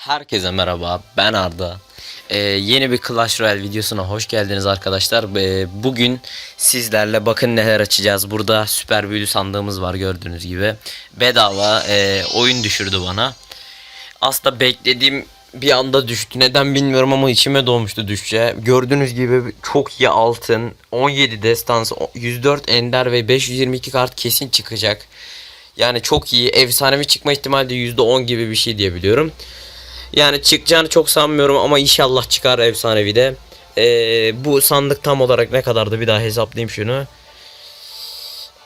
Herkese merhaba ben Arda. Ee, Yeni bir Clash Royale videosuna hoş geldiniz arkadaşlar. Ee, Bugün sizlerle bakın neler açacağız. Burada süper büyülü sandığımız var gördüğünüz gibi. Bedava e, oyun düşürdü bana. Aslında beklediğim bir anda düştü. Neden bilmiyorum ama içime doğmuştu düşeceği Gördüğünüz gibi çok iyi altın 17 destansı 104 ender ve 522 kart kesin çıkacak. Yani çok iyi. Efsanevi çıkma ihtimali de %10 gibi bir şey diye biliyorum. Yani çıkacağını çok sanmıyorum ama inşallah çıkar efsanevi de. Ee, bu sandık tam olarak ne kadardı bir daha hesaplayayım şunu.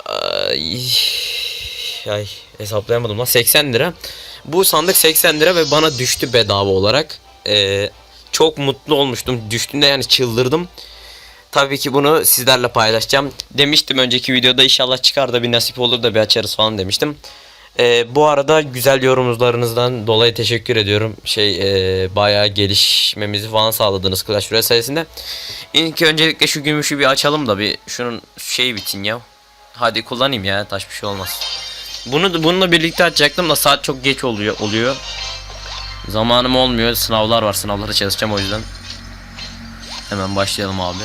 Ay, ay hesaplayamadım lan 80 lira. Bu sandık 80 lira ve bana düştü bedava olarak. Ee, çok mutlu olmuştum. Düştüğünde yani çıldırdım. Tabii ki bunu sizlerle paylaşacağım. Demiştim önceki videoda inşallah çıkar da bir nasip olur da bir açarız falan demiştim. Ee, bu arada güzel yorumlarınızdan dolayı teşekkür ediyorum. Şey e, bayağı gelişmemizi falan sağladınız Clash Royale sayesinde. İlk öncelikle şu gümüşü bir açalım da bir şunun şeyi bitin ya. Hadi kullanayım ya taş bir şey olmaz. Bunu bununla birlikte açacaktım da saat çok geç oluyor oluyor. Zamanım olmuyor. Sınavlar var. Sınavlara çalışacağım o yüzden. Hemen başlayalım abi.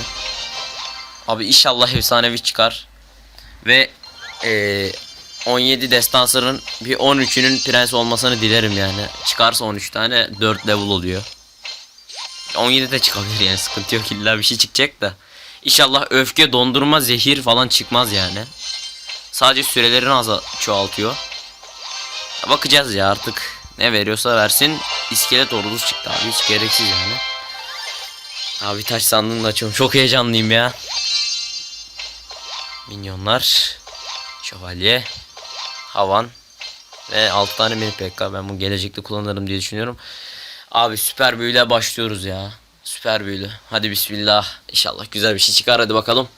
Abi inşallah efsanevi çıkar. Ve eee 17 destansının bir 13'ünün prens olmasını dilerim yani. Çıkarsa 13 tane 4 level oluyor. 17 de çıkabilir yani sıkıntı yok illa bir şey çıkacak da. İnşallah öfke, dondurma, zehir falan çıkmaz yani. Sadece sürelerini az çoğaltıyor. Bakacağız ya artık. Ne veriyorsa versin. İskelet ordusu çıktı abi. Hiç gereksiz yani. Abi taş sandığını açıyorum. Çok heyecanlıyım ya. Minyonlar. Şövalye. Havan. Ve 6 tane mini PK. Ben bunu gelecekte kullanırım diye düşünüyorum. Abi süper büyüyle başlıyoruz ya. Süper büyülü. Hadi bismillah. İnşallah güzel bir şey çıkar hadi bakalım.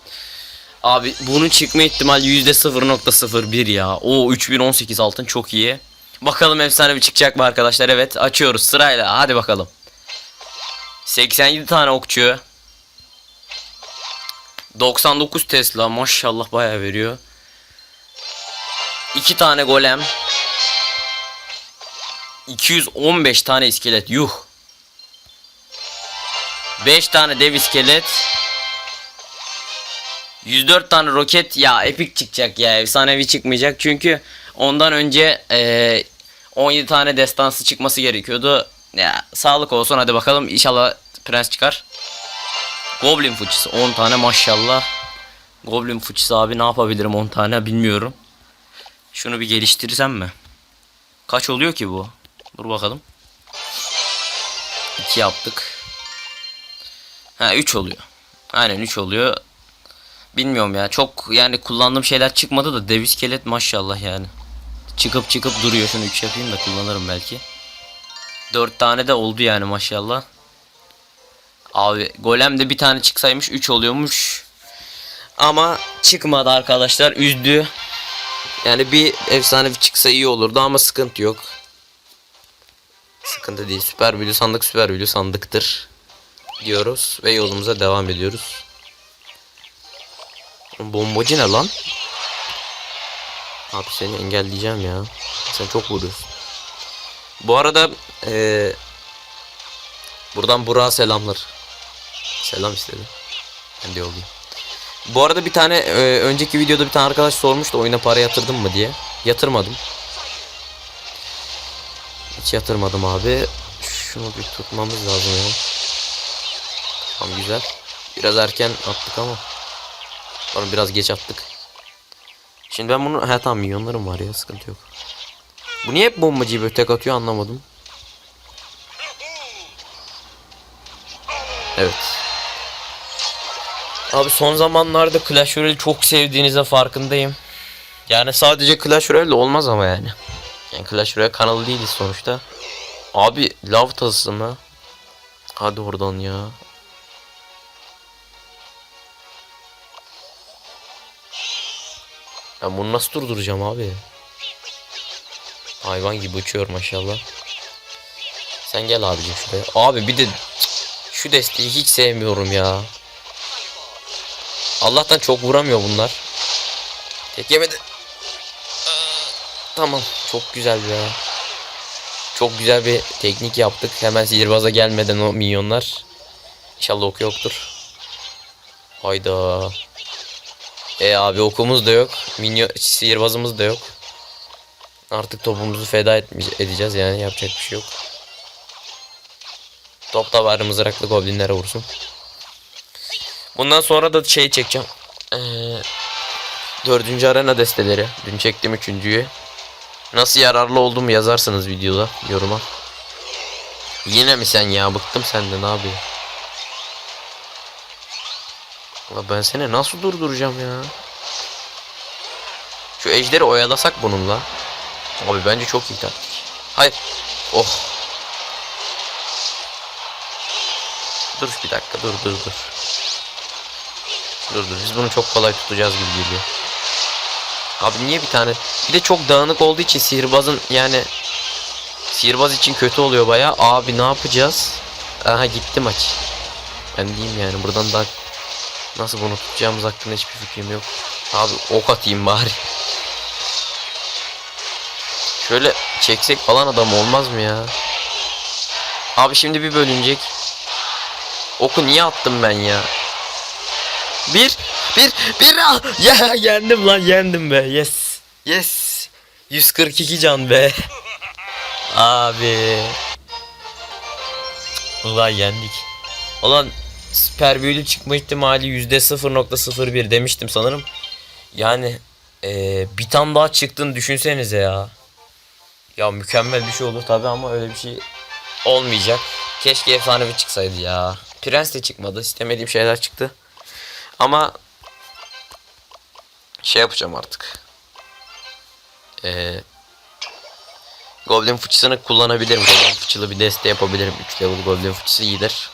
Abi bunun çıkma ihtimali %0.01 ya. O 3018 altın çok iyi. Bakalım efsane bir çıkacak mı arkadaşlar? Evet açıyoruz sırayla. Hadi bakalım. 87 tane okçu. 99 Tesla maşallah bayağı veriyor. 2 tane golem. 215 tane iskelet yuh. 5 tane dev iskelet. 104 tane roket ya epik çıkacak ya efsanevi çıkmayacak çünkü ondan önce eee 17 tane destansı çıkması gerekiyordu. Ya sağlık olsun hadi bakalım inşallah prens çıkar. Goblin fıçısı 10 tane maşallah. Goblin fıçısı abi ne yapabilirim 10 tane bilmiyorum. Şunu bir geliştirsem mi? Kaç oluyor ki bu? Dur bakalım. 2 yaptık. Ha 3 oluyor. Aynen 3 oluyor. Bilmiyorum ya çok yani kullandığım şeyler çıkmadı da dev iskelet maşallah yani. Çıkıp çıkıp duruyor şunu 3 yapayım da kullanırım belki. 4 tane de oldu yani maşallah. Abi golem de bir tane çıksaymış 3 oluyormuş. Ama çıkmadı arkadaşlar üzdü. Yani bir efsane çıksa iyi olurdu ama sıkıntı yok. Sıkıntı değil. Süper büyülü sandık süper büyülü sandıktır. Diyoruz ve yolumuza devam ediyoruz. Bombacı ne lan? Abi seni engelleyeceğim ya. Sen çok vuruyorsun. Bu arada eee buradan Burak'a selamlar. Selam istedi. Ben de yollayayım. Bu arada bir tane e, önceki videoda bir tane arkadaş sormuştu oyuna para yatırdın mı diye. Yatırmadım. Hiç yatırmadım abi. Şunu bir tutmamız lazım ya. Tamam güzel. Biraz erken attık ama. Pardon biraz geç attık. Şimdi ben bunu... He tamam milyonlarım var ya sıkıntı yok. Bu niye hep bombacıyı böyle tek atıyor anlamadım. Evet. Abi son zamanlarda Clash Royale çok sevdiğinizde farkındayım. Yani sadece Clash Royale olmaz ama yani. Yani Clash Royale kanalı değiliz sonuçta. Abi lav tası mı? Hadi oradan ya. Ben bunu nasıl durduracağım abi? Hayvan gibi uçuyor maşallah. Sen gel abicim şuraya. Abi bir de şu desteği hiç sevmiyorum ya. Allah'tan çok vuramıyor bunlar. Tek yemedi. Aa, Tamam. Çok güzel ya. Çok güzel bir teknik yaptık. Hemen sihirbaza gelmeden o minyonlar. İnşallah ok yoktur. Hayda. E abi okumuz da yok. Minyon sihirbazımız da yok. Artık topumuzu feda edeceğiz yani yapacak bir şey yok. Top da var mızraklı goblinlere vursun. Bundan sonra da şey çekeceğim. Ee, dördüncü arena desteleri. Dün çektim üçüncüyü. Nasıl yararlı olduğumu yazarsınız videoda yoruma. Yine mi sen ya bıktım senden abi. Ulan ben seni nasıl durduracağım ya? Şu ejderi oyalasak bununla. Abi bence çok iyi taktik. Hayır. Oh. Dur bir dakika dur dur dur. Dur dur biz bunu çok kolay tutacağız gibi geliyor. Abi niye bir tane? Bir de çok dağınık olduğu için sihirbazın yani sihirbaz için kötü oluyor baya. Abi ne yapacağız? Aha gitti maç. Ben diyeyim yani buradan daha nasıl bunu tutacağımız hakkında hiçbir fikrim yok. Abi ok atayım bari. Şöyle çeksek falan adam olmaz mı ya? Abi şimdi bir bölünecek. Oku niye attım ben ya? Bir, bir, bir ah! Ya yendim lan yendim be. Yes. Yes. 142 can be. Abi. Ulan yendik. Ulan süper büyülü çıkma ihtimali %0.01 demiştim sanırım. Yani eee, bir tane daha çıktığını düşünsenize ya. Ya mükemmel bir şey olur tabi ama öyle bir şey olmayacak. Keşke efsanevi çıksaydı ya. Prens de çıkmadı. İstemediğim şeyler çıktı. Ama şey yapacağım artık. Ee, Goblin fıçısını kullanabilirim. Goblin fıçılı bir deste yapabilirim. 3 level Goblin fıçısı iyidir.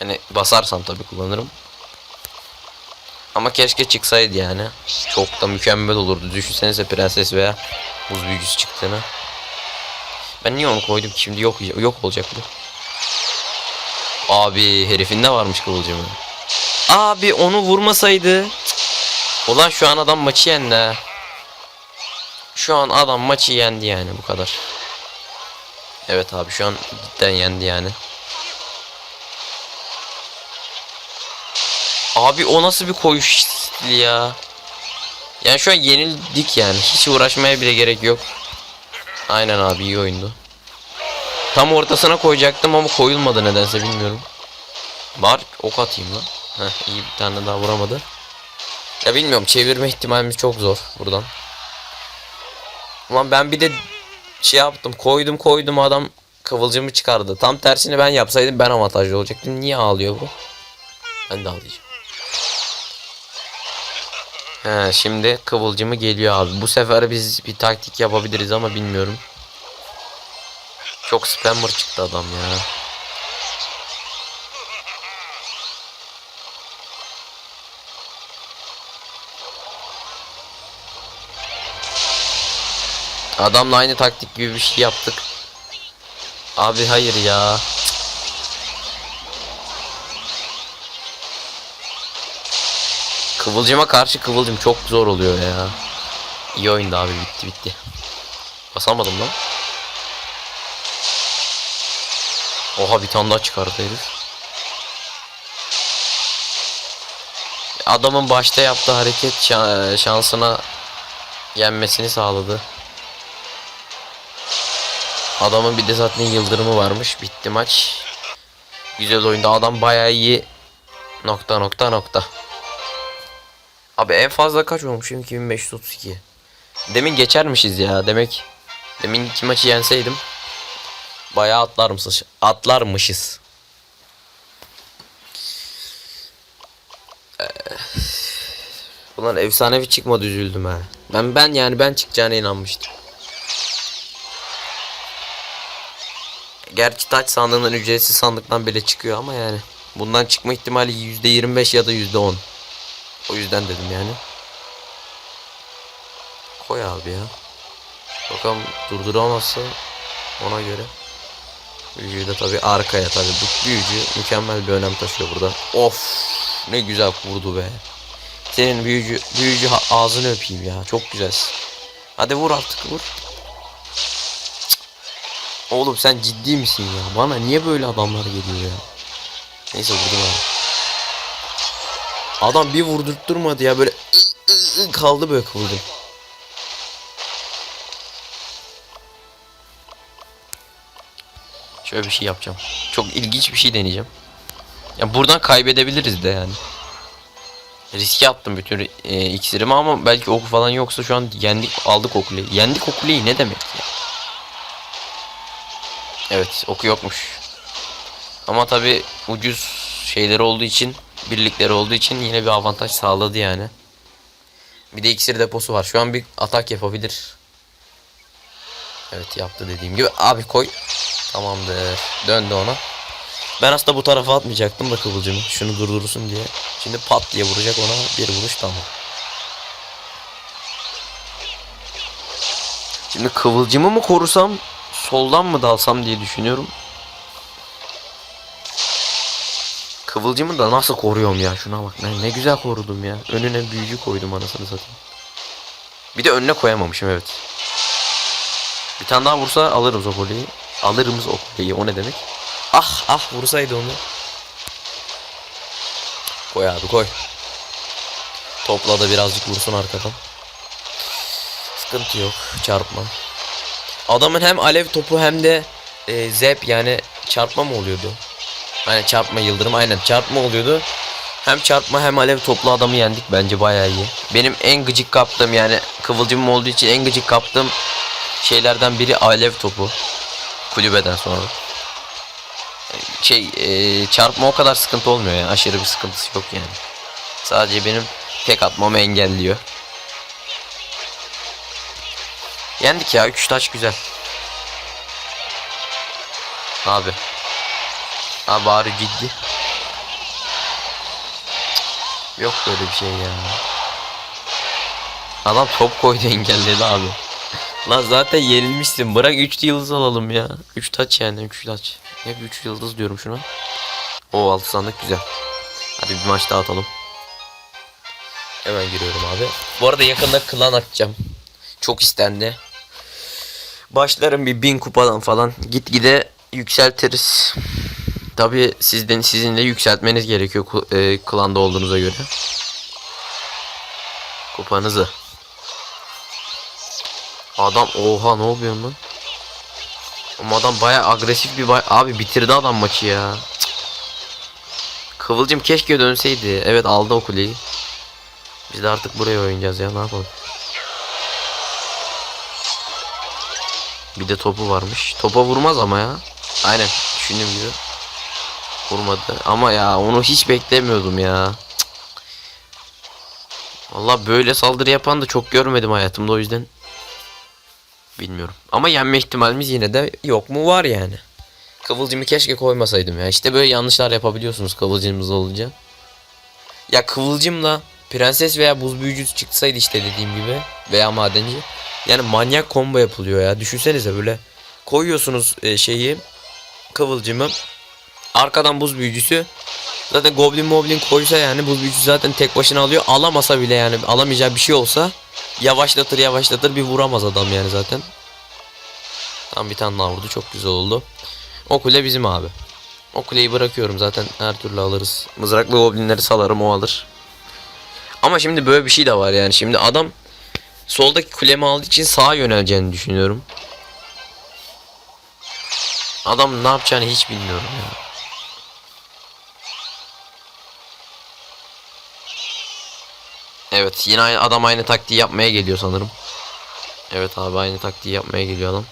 Yani basarsam tabi kullanırım. Ama keşke çıksaydı yani. Çok da mükemmel olurdu. Düşünsenize prenses veya buz büyücüsü çıktığını. Ben niye onu koydum ki şimdi yok yok olacak bu. Abi herifin de varmış kıvılcımı. Abi onu vurmasaydı. Ulan şu an adam maçı yendi ha. Şu an adam maçı yendi yani bu kadar. Evet abi şu an cidden yendi yani. Abi o nasıl bir koyuş ya. Yani şu an yenildik yani. Hiç uğraşmaya bile gerek yok. Aynen abi iyi oyundu. Tam ortasına koyacaktım ama koyulmadı nedense bilmiyorum. Var ok atayım lan. Heh, iyi bir tane daha vuramadı. Ya bilmiyorum çevirme ihtimalimiz çok zor buradan. Ulan ben bir de şey yaptım koydum koydum adam kıvılcımı çıkardı. Tam tersini ben yapsaydım ben avantajlı olacaktım. Niye ağlıyor bu? Ben de ağlayacağım. He şimdi kıvılcımı geliyor abi. Bu sefer biz bir taktik yapabiliriz ama bilmiyorum. Çok spammer çıktı adam ya. Adamla aynı taktik gibi bir şey yaptık. Abi hayır ya. Kıvılcıma karşı kıvılcım çok zor oluyor ya. İyi oyundu abi bitti bitti. Basamadım lan. Oha bir tane daha çıkardı herif. Adamın başta yaptığı hareket şa- şansına yenmesini sağladı. Adamın bir de zaten yıldırımı varmış. Bitti maç. Güzel oyunda adam bayağı iyi. Nokta nokta nokta. Abi en fazla kaç olmuşum? 2532. Demin geçermişiz ya. Demek demin iki maçı yenseydim bayağı atlarmışız. Atlarmışız. Ee, Ulan efsanevi çıkmadı üzüldüm ha. Ben ben yani ben çıkacağına inanmıştım. Gerçi taç sandığından ücretsiz sandıktan bile çıkıyor ama yani. Bundan çıkma ihtimali %25 ya da %10. O yüzden dedim yani. Koy abi ya. Bakalım durduramazsa ona göre. Büyücüyü de tabi arkaya tabi. Bu büyücü mükemmel bir önem taşıyor burada. Of ne güzel vurdu be. Senin büyücü büyücü ağzını öpeyim ya. Çok güzelsin. Hadi vur artık vur. Oğlum sen ciddi misin ya? Bana niye böyle adamlar geliyor ya? Neyse vurdum abi. Adam bir vurdurtturmadı ya böyle kaldı böyle kıvıldım. Şöyle bir şey yapacağım. Çok ilginç bir şey deneyeceğim. Ya buradan kaybedebiliriz de yani. Riske attım bütün e, iksirimi ama belki oku falan yoksa şu an yendik aldık okuleyi. Yendik okuleyi ne demek ya? Evet oku yokmuş. Ama tabi ucuz şeyleri olduğu için birlikleri olduğu için yine bir avantaj sağladı yani. Bir de iksir deposu var. Şu an bir atak yapabilir. Evet yaptı dediğim gibi. Abi koy. Tamamdır. Döndü ona. Ben aslında bu tarafa atmayacaktım da kıvılcımı. Şunu durdurursun diye. Şimdi pat diye vuracak ona. Bir vuruş tamam. Şimdi kıvılcımı mı korusam soldan mı dalsam diye düşünüyorum. Kıvılcımı da nasıl koruyorum ya şuna bak ne, ne güzel korudum ya. Önüne büyücü koydum anasını satayım. Bir de önüne koyamamışım evet. Bir tane daha vursa alırız o koleyi. Alırımız o koleyi o ne demek? Ah ah vursaydı onu. Koy abi koy. Topla da birazcık vursun arkadan. Sıkıntı yok çarpma. Adamın hem alev topu hem de e, zep yani çarpma mı oluyordu? Hani çarpma yıldırım aynen çarpma oluyordu. Hem çarpma hem alev toplu adamı yendik bence bayağı iyi. Benim en gıcık kaptığım yani kıvılcımım olduğu için en gıcık kaptığım şeylerden biri alev topu. Kulübeden sonra. Şey e, çarpma o kadar sıkıntı olmuyor yani aşırı bir sıkıntısı yok yani. Sadece benim tek atmamı engelliyor. Yendik ya 3 taş güzel. Abi. Abi bari ciddi. Yok böyle bir şey ya. Adam top koydu engelledi abi. Lan zaten yenilmişsin. Bırak 3 yıldız alalım ya. 3 taç yani 3 taç. Hep 3 yıldız diyorum şuna. O 6 sandık güzel. Hadi bir maç daha atalım. Hemen giriyorum abi. Bu arada yakında klan açacağım. Çok istendi. Başlarım bir bin kupadan falan. Gitgide yükseltiriz. Tabi sizden sizin de yükseltmeniz gerekiyor e, klanda olduğunuza göre. Kupanızı. Adam oha ne oluyor lan? Ama adam baya agresif bir bay abi bitirdi adam maçı ya. Kıvılcım keşke dönseydi. Evet aldı o kuleyi. Biz de artık buraya oynayacağız ya ne yapalım. Bir de topu varmış. Topa vurmaz ama ya. Aynen düşündüğüm gibi. Vurmadı. Ama ya onu hiç beklemiyordum ya. Cık. Vallahi böyle saldırı yapan da çok görmedim hayatımda o yüzden. Bilmiyorum. Ama yenme ihtimalimiz yine de yok mu var yani. Kıvılcımı keşke koymasaydım ya. İşte böyle yanlışlar yapabiliyorsunuz kıvılcımınız olunca. Ya kıvılcımla prenses veya buz büyücüsü çıksaydı işte dediğim gibi veya madenci. Yani manyak combo yapılıyor ya. Düşünsenize böyle koyuyorsunuz e, şeyi kıvılcımı arkadan buz büyücüsü zaten goblin moblin koysa yani buz büyücüsü zaten tek başına alıyor alamasa bile yani alamayacağı bir şey olsa yavaşlatır yavaşlatır bir vuramaz adam yani zaten. Tam bir tane daha vurdu çok güzel oldu. O kule bizim abi. O kuleyi bırakıyorum zaten her türlü alırız. Mızraklı goblinleri salarım o alır. Ama şimdi böyle bir şey de var yani şimdi adam soldaki kulemi aldığı için sağa yöneleceğini düşünüyorum. Adam ne yapacağını hiç bilmiyorum ya. Evet yine aynı, adam aynı taktiği yapmaya geliyor sanırım. Evet abi aynı taktiği yapmaya geliyor adam.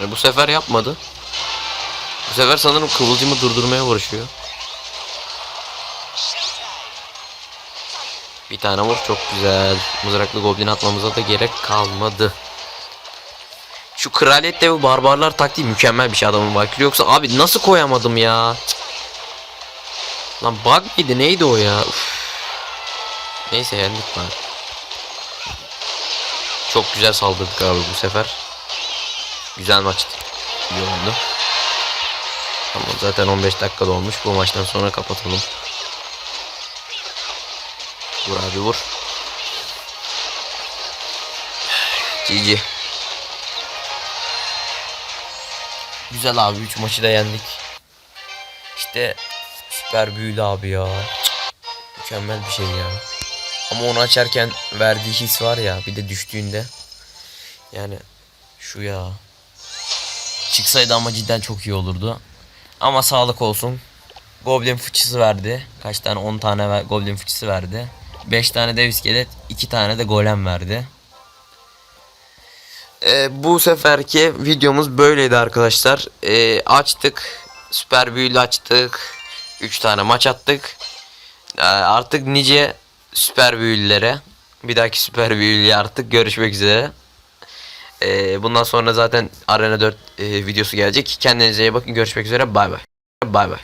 E, bu sefer yapmadı. Bu sefer sanırım kıvılcımı durdurmaya uğraşıyor. Bir tane vur çok güzel. Mızraklı goblin atmamıza da gerek kalmadı. Şu kraliyet devi barbarlar taktiği mükemmel bir şey adamın bakıyor. Yoksa abi nasıl koyamadım ya? Cık. Lan bug mıydı neydi o ya? Uf. Neyse yendik bari. Çok güzel saldırdık abi bu sefer. Güzel maçtı. İyi oldu. Tamam zaten 15 dakika olmuş. Bu maçtan sonra kapatalım. Vur abi vur. GG. Güzel abi 3 maçı da yendik. İşte süper büyülü abi ya. Mükemmel bir şey ya. Ama onu açarken verdiği his var ya bir de düştüğünde. Yani şu ya. Çıksaydı ama cidden çok iyi olurdu. Ama sağlık olsun. Goblin fıçısı verdi. Kaç tane? 10 tane Goblin fıçısı verdi. 5 tane dev iskelet, 2 tane de golem verdi. Ee, bu seferki videomuz böyleydi arkadaşlar. Ee, açtık. Süper büyülü açtık. 3 tane maç attık. Ee, artık nice süper büyülülere. Bir dahaki süper büyülüye artık görüşmek üzere. Ee, bundan sonra zaten Arena 4 e, videosu gelecek. Kendinize iyi bakın. Görüşmek üzere. Bay bay. Bay bay.